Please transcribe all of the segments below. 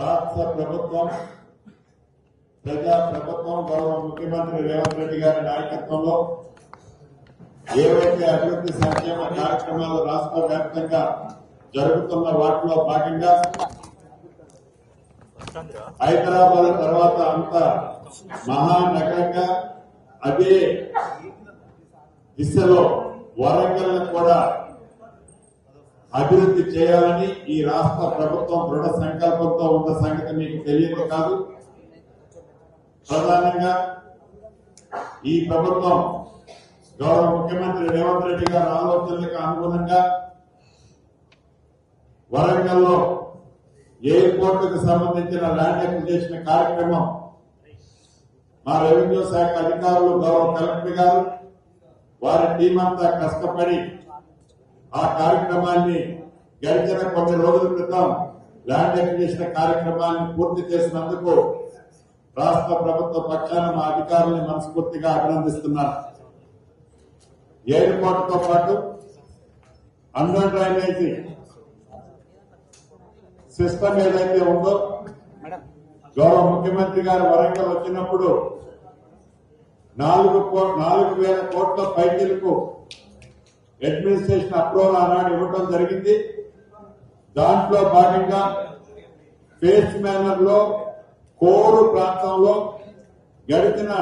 రాష్ట్ర ప్రభుత్వం ప్రజా ప్రభుత్వం గౌరవ ముఖ్యమంత్రి రేవంత్ రెడ్డి గారి నాయకత్వంలో ఏవైతే అభివృద్ధి సంక్షేమ కార్యక్రమాలు రాష్ట్ర వ్యాప్తంగా జరుగుతున్న వాటిలో భాగంగా హైదరాబాద్ తర్వాత అంత మహానగరంగా అదే దిశలో వరంగల్ కూడా అభివృద్ధి చేయాలని ఈ రాష్ట్ర ప్రభుత్వం దృఢ సంకల్పంతో ఉన్న సంగతి మీకు తెలియదు కాదు. ప్రధానంగా ఈ ప్రభుత్వం గౌరవ ముఖ్యమంత్రి రేవంత్ రెడ్డి గారి ఆలోచనలకు అనుగుణంగా వరంగల్లో ఎయిర్పోర్టుకు సంబంధించిన ల్యాండ్ అక్విజేషన్ కార్యక్రమం మా రెవెన్యూ శాఖ అధికారులు గౌరవ కలెక్టర్ గారు వారి టీం అంతా కష్టపడి ఆ కార్యక్రమాన్ని గడిచిన కొన్ని రోజుల క్రితం ల్యాండ్ అక్విజిషన్ కార్యక్రమాన్ని పూర్తి చేసినందుకు రాష్ట్ర ప్రభుత్వ పక్షాన మా అధికారుల్ని మనస్ఫూర్తిగా అభినందిస్తున్నారు ఎయిర్పోర్ట్తో పాటు అండర్ డ్రైనేజీ సిస్టమ్ ఏదైతే ఉందో గౌరవ ముఖ్యమంత్రి గారు వరంగల్ వచ్చినప్పుడు నాలుగు నాలుగు వేల కోట్ల పైచీలకు అడ్మినిస్ట్రేషన్ అప్రూవల్ ఆనాడు ఇవ్వడం జరిగింది. దాంట్లో భాగంగా ఫేస్ మేనర్లో కోరు ప్రాంతంలో గడిచిన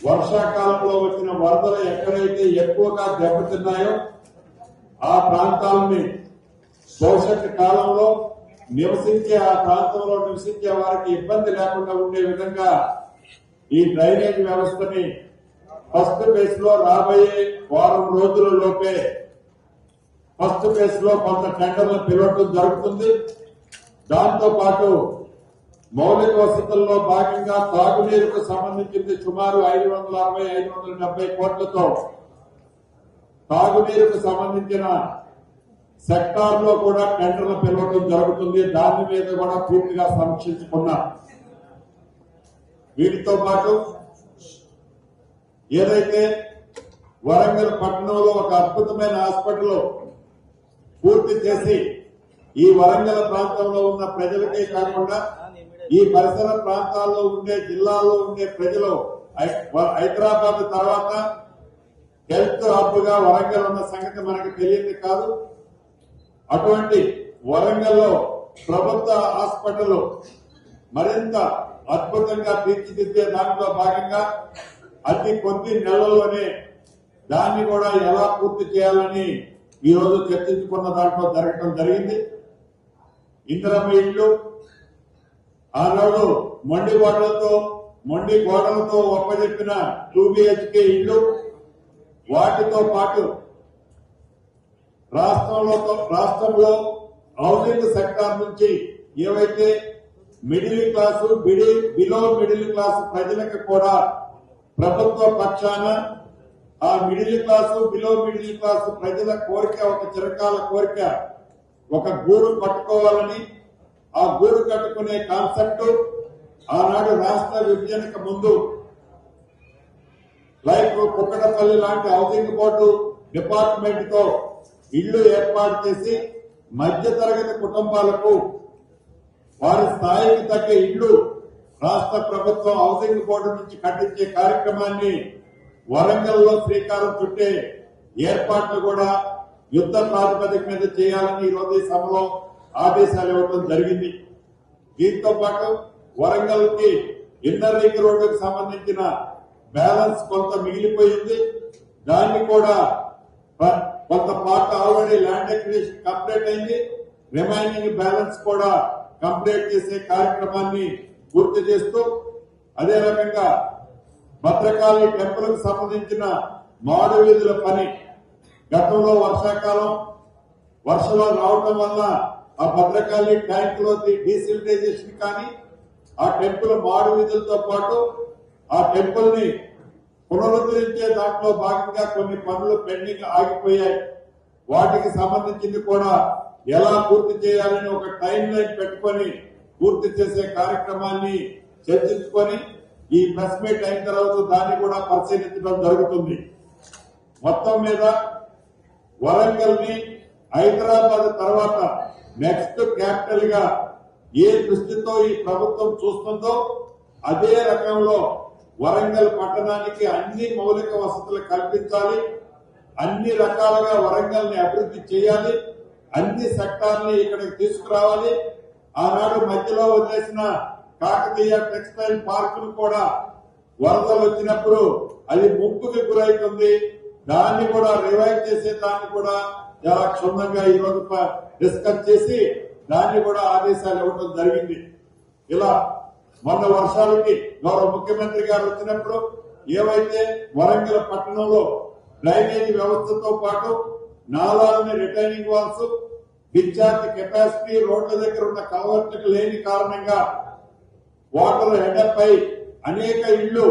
వర్షాకాలంలో వచ్చిన వరదలు ఎక్కడైతే ఎక్కువగా దెబ్బతిన్నాయో ఆ ప్రాంతాలని భవిష్యత్ కాలంలో నివసించే ఆ ప్రాంతంలో నివసించే వారికి ఇబ్బంది లేకుండా ఉండే విధంగా ఈ డ్రైనేజ్ వ్యవస్థని ఫస్ట్ ఫేజ్లో రాబోయే వారం రోజుల లోపే ఫస్ట్ ఫేజ్లో కొంత టెండర్లు పిలవటం జరుగుతుంది. దాంతో పాటు మౌలిక వసతుల్లో భాగంగా తాగునీరుకు సంబంధించింది సుమారు ఐదు వందల అరవై ఐదు వందల డెబ్బై కోట్లతో తాగునీరుకు సంబంధించిన సెక్టార్లో కూడా టెండర్లు పిలవడం జరుగుతుంది. దాని మీద కూడా పూర్తిగా సమీక్షించుకున్నా. వీటితో పాటు ఏదైతే వరంగల్ పట్టణంలో ఒక అద్భుతమైన హాస్పిటల్ పూర్తి చేసి ఈ వరంగల్ ప్రాంతంలో ఉన్న ప్రజలకే కాకుండా ఈ పరిసర ప్రాంతాల్లో ఉండే జిల్లాల్లో ఉండే ప్రజలు హై- హైదరాబాద్ తర్వాత హెల్త్ హబ్గా వరంగల్ ఉన్న సంగతి మనకు తెలియదు కాదు. అటువంటి వరంగల్లో ప్రభుత్వ హాస్పిటల్ మరింత అద్భుతంగా తీర్చిదిద్దే దాంట్లో భాగంగా అతి కొద్ది నెలలోనే దాన్ని కూడా ఎలా పూర్తి చేయాలని ఈ రోజు చర్చించుకున్న దాంట్లో జరగటం జరిగింది. ఇందిరమ్మ ఇల్లు ఆనాడు మొండి గోడలతో మొండి గోడలతో ఒప్పజెప్పిన టూ బిహెచ్కే ఇల్లు వాటితో పాటు రాష్ట్రంలో రాష్ట్రంలో హౌసింగ్ సెక్టార్ నుంచి ఏవైతే middle class below middle class ప్రజలకు కూడా ప్రభుత్వ పక్షాన ఆ middle class below middle class ప్రజల కోరిక ఒక చిరకాల కోరిక ఒక గూరు కట్టుకోవాలని ఆ గూరు కట్టుకునే కాన్సెప్ట్ ఆనాడు రాష్ట్ర విభజనకు ముందు లైక్ కుక్కడపల్లి లాంటి హౌసింగ్ బోర్డు డిపార్ట్మెంట్తో ఇళ్ళు ఏర్పాటు చేసి మధ్య తరగతి కుటుంబాలకు వారి స్థాయికి తగ్గ ఇళ్ళు రాష్ట్ర ప్రభుత్వం హౌసింగ్ బోర్డు నుంచి కట్టించే కార్యక్రమాన్ని వరంగల్లో శ్రీకారం చుట్టే ఏర్పాట్లు కూడా యుద్ధ ప్రాతిపదిక మీద చేయాలని ఈ రోజు ఈ సభలో ఆదేశాలు ఇవ్వడం జరిగింది. దీంతో పాటు వరంగల్కి ఇన్నర్ రింగ్ రోడ్డుకు సంబంధించిన బ్యాలెన్స్ కొంత మిగిలిపోయింది. దాన్ని కూడా కొంత part already land acquisition complete అయింది. రిమైనింగ్ బ్యాలెన్స్ కూడా కంప్లీట్ చేసే కార్యక్రమాన్ని పూర్తి చేస్తూ అదే రకంగా భద్రకాళి టెంపుల్ సంబంధించిన మాడు వీధుల పని గతంలో వర్షాకాలం వర్షాలు రావడం వల్ల ఆ భద్రకాళి ట్యాంక్లో డీసిలిటైజేషన్ కానీ ఆ టెంపుల్ మాడు వీధులతో పాటు ఆ టెంపుల్ని పునరుద్ధరించే దాంట్లో భాగంగా కొన్ని పనులు పెండింగ్ ఆగిపోయాయి. వాటికి సంబంధించింది కూడా ఎలా పూర్తి చేయాలని ఒక టైం లైన్ పెట్టుకొని పూర్తి చేసే కార్యక్రమాన్ని చర్చించుకొని ఈ ప్రెస్ మీట్ అయిన తర్వాత దాన్ని కూడా పరిశీలించడం జరుగుతుంది. మొత్తం మీద వరంగల్ని హైదరాబాద్ తర్వాత నెక్స్ట్ క్యాపిటల్గా ఏ దృష్టితో ఈ ప్రభుత్వం చూస్తుందో అదే రకంలో వరంగల్ పట్టణానికి అన్ని మౌలిక వసతులు కల్పించాలి. అన్ని రకాలుగా వరంగల్ని అభివృద్ధి చేయాలి. అన్ని సెక్టార్ని ఇక్కడికి తీసుకురావాలి. ఆనాడు మధ్యలో వదిలేసిన కాకతీయ టెక్స్టైల్ పార్క్ కూడా వరదలు వచ్చినప్పుడు అది ముప్పుకి గురవుతుంది. దాన్ని కూడా రివైవ్ చేసే దాన్ని కూడా చాలా క్షుణ్ణంగా ఈరోజు డిస్కస్ చేసి దాన్ని కూడా ఆదేశాలు ఇవ్వడం జరిగింది. ఇలా మొన్న వర్షాలకి గౌరవ ముఖ్యమంత్రి గారు వచ్చినప్పుడు ఏవైతే వరంగల్ పట్టణంలో డ్రైనేజీ వ్యవస్థతో పాటు నాలాలని రిటైనింగ్ వాల్స్ డిశ్చార్జ్ కెపాసిటీ రోడ్ల దగ్గర ఉన్న కలవర్టుకు లేని కారణంగా వాటర్ హెడప్ అయి అనేక ఇళ్ళు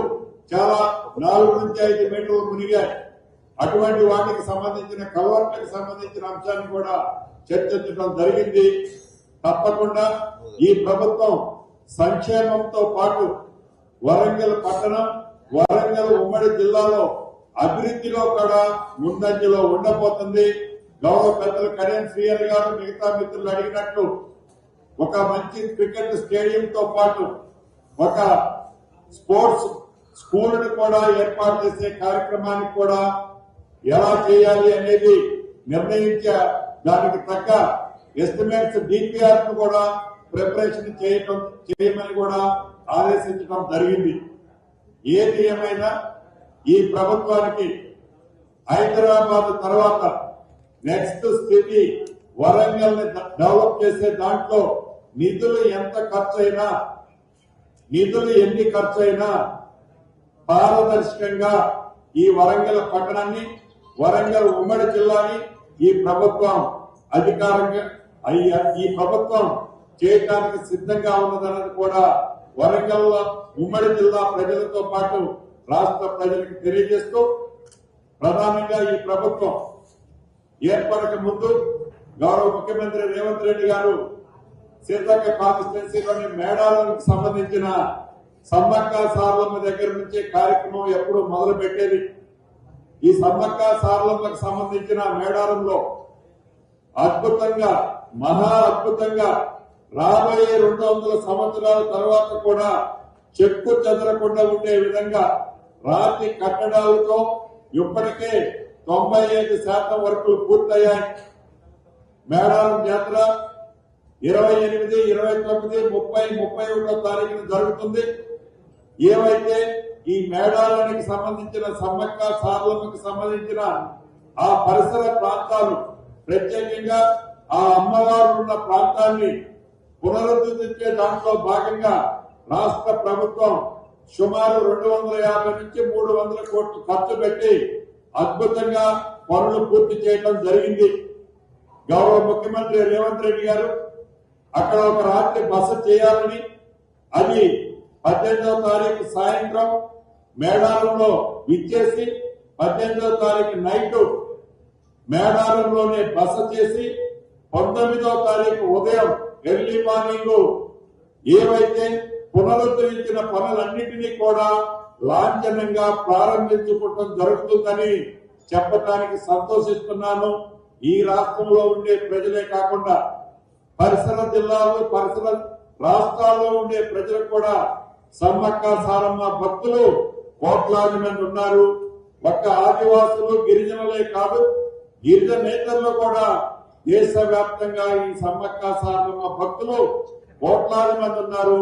చాలా నాలుగు నుంచి ఐదు మీటర్లు మునిగాయి. అటువంటి వాటికి సంబంధించిన కవర్లకు సంబంధించిన అంశాన్ని కూడా చర్చించడం జరిగింది. తప్పకుండా ఈ ప్రభుత్వం సంక్షేమంతో పాటు వరంగల్ పట్టణం వరంగల్ ఉమ్మడి జిల్లాలో అభివృద్ధిలో కూడా ముందంజలో ఉండబోతుంది. గౌరవ పెద్దలు కళ్యాణ్ శ్రీయర్ గారు మిగతా మిత్రులు అడిగినట్లు ఒక మంచి క్రికెట్ స్టేడియం తో పాటు ఒక స్పోర్ట్స్ స్కూల్ని కూడా ఏర్పాటు చేసే కార్యక్రమానికి కూడా ఎలా చేయాలి అనేది నిర్ణయించే దానికి తగ్గ ఎస్టిమేట్స్ డిపిఆర్ను కూడా ప్రిపరేషన్ చేయటం చేయమని కూడా ఆదేశించడం జరిగింది. ఏది ఏమైనా ఈ ప్రభుత్వానికి హైదరాబాద్ తర్వాత నెక్స్ట్ స్థితి వరంగల్ని డెవలప్ చేసే దాంట్లో నిధులు ఎంత ఖర్చు అయినా నిధులు ఎన్ని ఖర్చు అయినా పారదర్శకంగా ఈ వరంగల్ పట్టణాన్ని వరంగల్ ఉమ్మడి జిల్లాని ఈ ప్రభుత్వం అధికారంగా ఈ ప్రభుత్వం చేయడానికి సిద్ధంగా ఉన్నదన్నది కూడా వరంగల్ ఉమ్మడి జిల్లా ప్రజలతో పాటు రాష్ట్ర ప్రజలకు తెలియజేస్తూ ప్రధానంగా ఈ ప్రభుత్వం ఏర్పడక ముందు గౌరవ ముఖ్యమంత్రి రేవంత్ రెడ్డి గారు సీతక్క కాన్స్టిట్యున్సీలోని మేడాలకు సంబంధించిన సమ్మక్క సారలమ్మ దగ్గర నుంచి కార్యక్రమం ఎప్పుడు మొదలు పెట్టేది ఈ సమ్మక్క సారలమ్మకు సంబంధించిన మేడారంలో అద్భుతంగా మహా అద్భుతంగా రాబోయే రెండు వందల సంవత్సరాల తర్వాత కూడా చెక్కు చెదరకుండా ఉండే విధంగా రాతి కట్టడాలతో ఇప్పటికే తొంభై ఐదు శాతం వరకు పూర్తయ్యాయి. మేడారం జాతర ఇరవై ఎనిమిది ఇరవై తొమ్మిది ముప్పై ముప్పై ఒకటో తారీఖున జరుగుతుంది. ఏవైతే ఈ మేడారానికి సంబంధించిన సమ్మక్క సారలమ్మకి సంబంధించిన ఆ పరిసర ప్రాంతాలు ప్రత్యేకంగా ఆ అమ్మవారు ఉన్న ప్రాంతాన్ని పునరుద్ధరించే దాంట్లో భాగంగా రాష్ట్ర ప్రభుత్వం సుమారు రెండు వందల యాభై నుంచి మూడు వందల కోట్లు ఖర్చు పెట్టి అద్భుతంగా పనులు పూర్తి చేయడం జరిగింది. గౌరవ ముఖ్యమంత్రి రేవంత్ రెడ్డి గారు అక్కడ ఒక రాత్రి బస చేయాలని అది పద్దెనిమిదవ తారీఖు సాయంత్రం మేడారంలో విచ్చేసి పద్దెనిమిదవ తారీఖు నైట్ మేడారంలోనే బస చేసి పంతొమ్మిదవ తారీఖు ఉదయం ఎర్లీ మార్నింగ్ ఏవైతే పునరుద్ధరించిన పనులన్నింటినీ కూడా లాంఛనంగా ప్రారంభించుకోవటం జరుగుతుందని చెప్పటానికి సంతోషిస్తున్నాను. ఈ రాష్ట్రంలో ఉండే ప్రజలే కాకుండా పరిసర జిల్లాలు పరిసర రాష్ట్రాల్లో ఉండే ప్రజలు కూడా సమ్మక్క సారమ్మ భక్తులు కోట్లాది మంది ఉన్నారు. ఒక్క ఆదివాసులు గిరిజనులే కాదు గిరిజనేతల్లో కూడా దేశవ్యాప్తంగా ఈ సమ్మక్క సారమ్మ భక్తులు కోట్లాది మంది ఉన్నారు.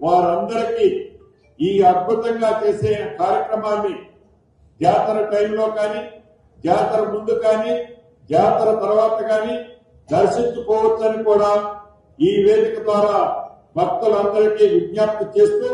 వారందరికీ ఈ అద్భుతంగా చేసే కార్యక్రమాన్ని జాతర టైంలో కానీ జాతర ముందు కానీ జాతర తర్వాత కానీ దర్శించుకోవచ్చని కూడా ఈ వేదిక ద్వారా భక్తులందరికీ విజ్ఞప్తి చేస్తూ